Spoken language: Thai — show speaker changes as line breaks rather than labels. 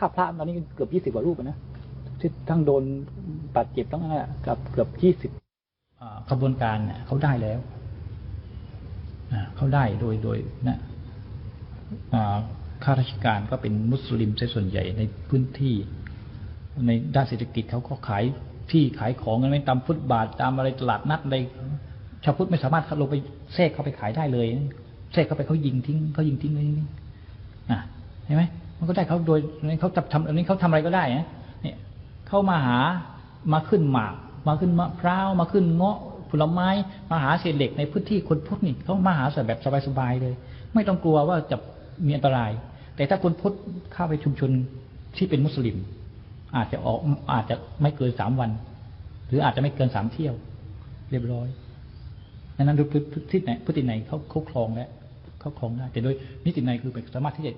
ฆ่าพระตอนนี้เกือบยี่สิบกว่ารูปนะที่ทั้งโดนบาดเจ็บทั้งนั้นอะกับเกือบยี่สิบขบวนการเนี่ยเขาได้แล้วเขาได้โดยโดยนะอ่าข้าราชการก็เป็นมุสลิมซะส่วนใหญ่ในพื้นที่ ในด้านเศรษฐกิจเขาก็ขายที่ขายของกันไม่ตามฟุตบาทตามอะไรตลาดนัดอะไรชาวพุทธไม่สามารถเขาลงไปแทรกเข้าไปขายได้เลยแทรกเข้าไปเขายิงทิ้งเขายิงทิ้งเลยนี่อะเห็นไหม มันก็ได้เขาโดยเขาทำอันนี้เขาทำอะไรก็ได้นะเนี่ยเข้ามาหามาขึ้นหมาก มาขึ้นมะพร้าวมาขึ้นเงาะผลไม้มาหาเศษเหล็กในพื้นที่คนพุทธนี่เขามาหาแบบสบายๆเลย ไม่ต้องกลัวว่าจะมีอันตราย แต่ถ้าคนพุทธเข้าไปชุมชนที่เป็นมุสลิม อาจจะออกอาจจะไม่เกินสามวัน หรืออาจจะไม่เกินสามเที่ยว เรียบร้อยดังนั้นพฤติไหนพฤติไหนเขาเขาครองแล้วเขาครองได้แต่โดยนิติไหนคือเป็นสามารถที่จะ